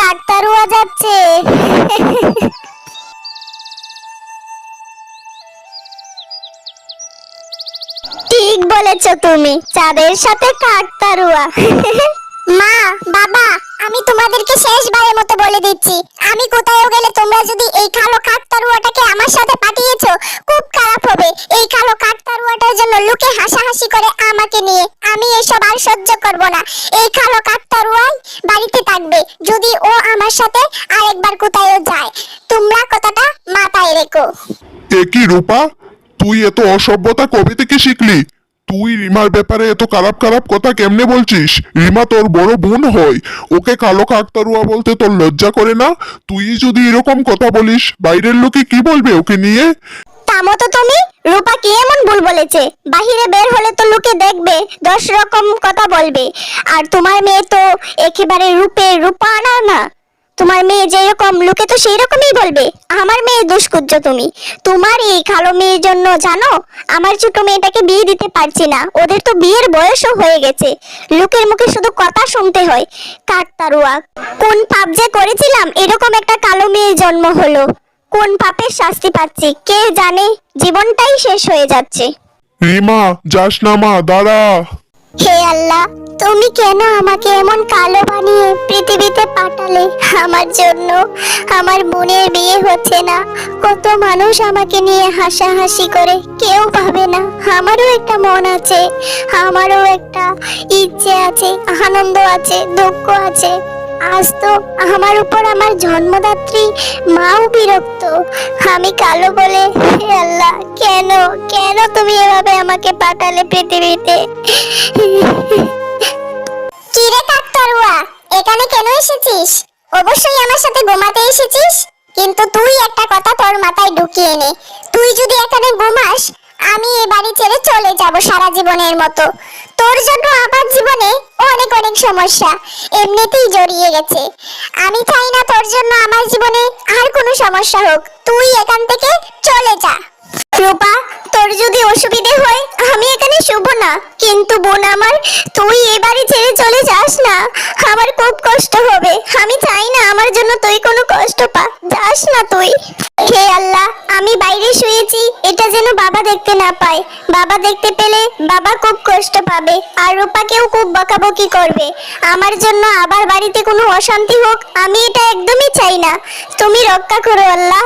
কাকতারুয়া যাচ্ছে। ঠিক বলেছ তুমি চাঁদের সাথে কাকতারুয়া মা, বাবা, আমি তোমাদেরকে শেষবারের মতো বলে দিচ্ছি। আমি কোথাও গেলে তোমরা যদি এই কালো কাকতারুয়াটাকে আমার সাথে পাঠিয়েছো, খুব খারাপ হবে। এই কালো কাকতারুয়াটার জন্য লোকে হাসাহাসি করে আমাকে নিয়ে। আমি এসব আর সহ্য করব না। এই কালো কাকতারুয়াই বাড়িতে থাকবে। যদি ও আমার সাথে আরেকবার কোথাও যায়। তোমরা কথাটা মাথায় রেখো। এ কি রূপা? তুই এত অসভ্যতা কবে থেকে শিখলি? তুই রিমার ব্যাপারে এত খারাপ খারাপ কথা কেমনে বলছিস? রিমা তোর বড় বোন হয়। ওকে কালো কাকতারুয়া বলতে তোর লজ্জা করে না? তুই যদি এরকম কথা বলিস, বাইরের লোকে কি বলবে ওকে নিয়ে? তামো তো তুমি? রূপা কি এমন ভুল বলেছে? বাহিরে বের হলে তো লোকে দেখবে, দশ রকম কথা বলবে। আর তোমার মেয়ে তো একেবারে রূপে রূপা না না। তোমার মেয়ে যেরকম লোকে তো সেই রকমই বলবে। আমার মেয়ে দুষ্কুজ্জ তুমি। তোমার এই কালো মেয়ের জন্য জানো আমার ছোট মেয়েটাকে বিয়ে দিতে পারছি না। ওদের তো বিয়ের বয়সও হয়ে গেছে। লোকের মুখে শুধু কথা শুনতে হয়। কাকতারুয়া কোন পাপ যে করেছিলাম এরকম একটা কালো মেয়ের জন্ম হলো। কোন পাপের শাস্তি পাচ্ছি? কে জানে? জীবনটাই শেষ হয়ে যাচ্ছে। রিমা যাস না মা দাঁড়া। হে আল্লাহ তুমি কেন আমাকে এমন কালো বানিয়ে পৃথিবীতে পাঠালে? আমার জন্য আমার বোনের বিয়ে হচ্ছে না। কত মানুষ আমাকে নিয়ে হাসাহাসি করে, কেউ ভাবে না। আমারও একটা মন আছে, আমারও একটা ইচ্ছে আছে, আনন্দ আছে, দুঃখ আছে। আজ তো আমার উপর আমার জন্মদাত্রী মাও বিরক্ত। আমি কালো বলে, হে আল্লাহ, কেন কেন তুমি এভাবে আমাকে পাঠালে পৃথিবীতে? কি রে কাকতারুয়া? এখানে কেন এসেছিস? অবশ্যই আমার সাথে ঘুমাতে এসেছিস। কিন্তু তুই একটা কথা তোর মাথায় ঢুকিয়ে নে। তুই যদি এখানে ঘুমাস, আমি এই বাড়ি ছেড়ে চলে যাব সারা জীবনের মতো। তোর জন্য আমার জীবনে অনেক অনেক সমস্যা। এমনিতেই জড়িয়ে গেছে। আমি চাই না তোর জন্য আমার জীবনে আর কোনো সমস্যা হোক। তুই এখান থেকে চলে যা। রূপা, তোর যদি অসুবিধে হয়, আমি এখানে শুভ না। কিন্তু বোন আমার, তুই এ বাড়ি ছেড়ে চলে আমার খুব কষ্ট হবে। আমি চাই না আমার জন্য তুই কোনো কষ্ট পা, যাস না তুই। হে আল্লাহ, আমি বাইরে শুয়েছি, এটা যেন বাবা দেখতে না পায়। বাবা দেখতে পেলে বাবা খুব কষ্ট পাবে, আর রূপাকেও খুব বকাবকি করবে। আমার জন্য আবার বাড়িতে কোনো অশান্তি হোক, আমি এটা একদমই চাই না। তুমি রক্ষা করো আল্লাহ।